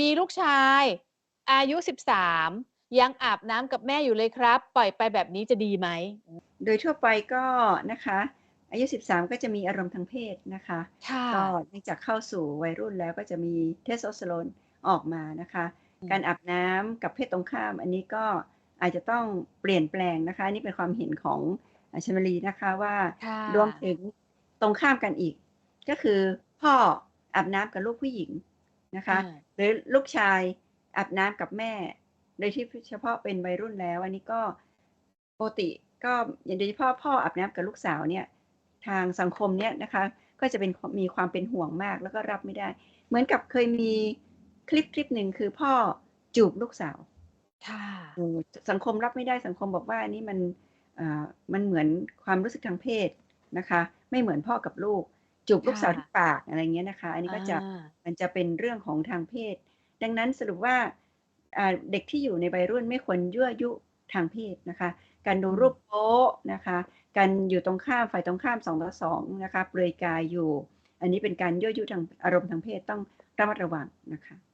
มีลูกชาย อายุ 13 ยังอาบน้ำกับแม่อยู่เลยครับ ปล่อยไปแบบนี้จะดีไหม?โดยทั่วไปก็นะคะ อายุ 13 ก็จะมีอารมณ์ทางเพศนะคะค่ก็ะเนื่องจากเข้าสู่วัยรุ่นแล้วก็จะมีเทสโทสเตอโรนออกมานะคะอืการมอาบน้ำกับเพศตรงข้าม อันนี้ก็อาจจะต้องเปลี่ยนแปลงนะคะอันนี้เป็นความเห็นของอ่าชมรีนะคะว่าค่รวมะถึงตรงข้ามกันอีก ก็คือพ่ออาบน้ำกับลูกผู้หญิง นะคอาะหรือลูกชายอาบน้ำกับแม่ โดยที่เฉพาะเป็นวัยรุ่นแล้ว อันนี้ก็ปกติก็อย่างโดยเฉพาะพ่ออาบน้ำกับลูกสาวเนี่ยทางสังคมเนี่ยนะคะ ก็จะเป็นคมีความเป็นห่วงมากแล้วก็รับไม่ได้ เหมือนกับเคยมีคลิปคลิปหนึ่งคือพ่อจูบลูกสาวค่ะโอ้โฮสังคมรับไม่ได้สังคมบอกว่าอันนี้มันอ่ามันเหมือนความรู้สึกทางเพศนะคะ ไม่เหมือนพ่อกับลูก จูบลูค่กสาวที่ะปากอะไรอย่างเงี้ยนะคะ อันนี้อก็จะามันจะเป็นเรื่องของทางเพศ ดังนั้นสรุปว่าอ่าเด็กที่อยู่ในวัยรุ่นไม่ควรยั่วยุทางเพศนะคะ การดูอืรูปมโป๊นะคะ การอยู่ตรงข้ามฝ่ายตรงข้าม2ต่อ2นะคะเปลือยกายอยู่ อันนี้เป็นการยั่วยุทางอารมณ์ทางเพศต้องระมัดระวังนะคะรักคือ